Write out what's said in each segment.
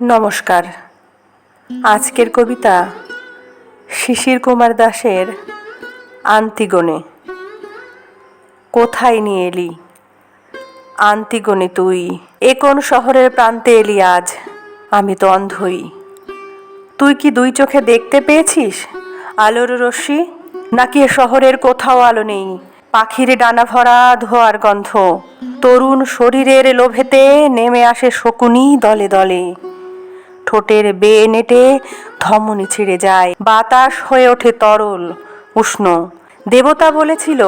নমস্কার। আজকের কবিতা শিশির কুমার দাসের আন্তিগণে। কোথায় নিয়ে এলি? আন্তিগণে তুই। এ কোন শহরের প্রান্তে এলি আজ? আমি তো অন্ধই। তুই কি দুই চোখে দেখতে পেয়েছিস? আলোর রশ্মি? নাকি এ শহরের কোথাও আলো নেই? পাখির ডানা ভরা ধোয়ার গন্ধ। তরুণ শরীরের লোভেতে নেমে আসে শকুনি দলে দলে। ঠোঁটের বেয়ে নেটে ধমনী ছিঁড়ে যায়। বাতাস হয়ে ওঠে তরল, উষ্ণ। দেবতা বলেছিল,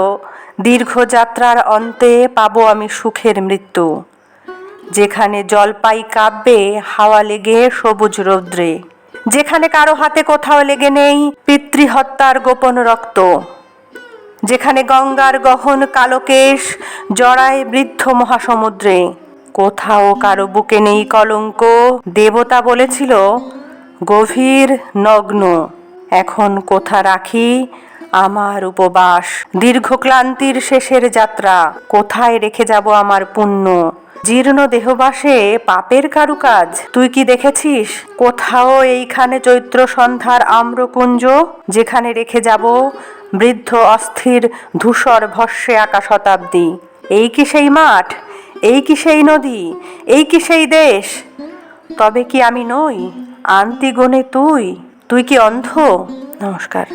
দীর্ঘ যাত্রার অন্তে পাবো আমি সুখের মৃত্যু। যেখানে জলপাই কাব্যে হাওয়া লেগে সবুজ রৌদ্রে। যেখানে কারও হাতে কোথাও লেগে নেই, পিতৃহত্যার গোপন রক্ত। যেখানে গঙ্গার গহন কালোকেশ, জড়ায় বৃদ্ধ মহাসমুদ্রে। কোথাও কারও বুকে নেই কলঙ্ক। দেবতা বলেছিল, গভীর নগ্ন, এখন কোথা রাখি? আমার উপবাস, দীর্ঘ ক্লান্তির শেষের যাত্রা, কোথায় রেখে যাব আমার পুণ্য? জীর্ণ দেহবাসে পাপের কারুকাজ, তুই কি দেখেছিস? কোথাও এইখানে চৈত্র সন্ধ্যার আম্রকুঞ্জ, যেখানে রেখে যাব বৃদ্ধ অস্থির ধূসর ভস্যে আঁকা শতাব্দী। এই কি সেই মাঠ? এই কি সেই নদী? এই কি সেই দেশ? তবে কি আমি নই? আন্তিগণে তুই? তুই কি অন্ধ? নমস্কার।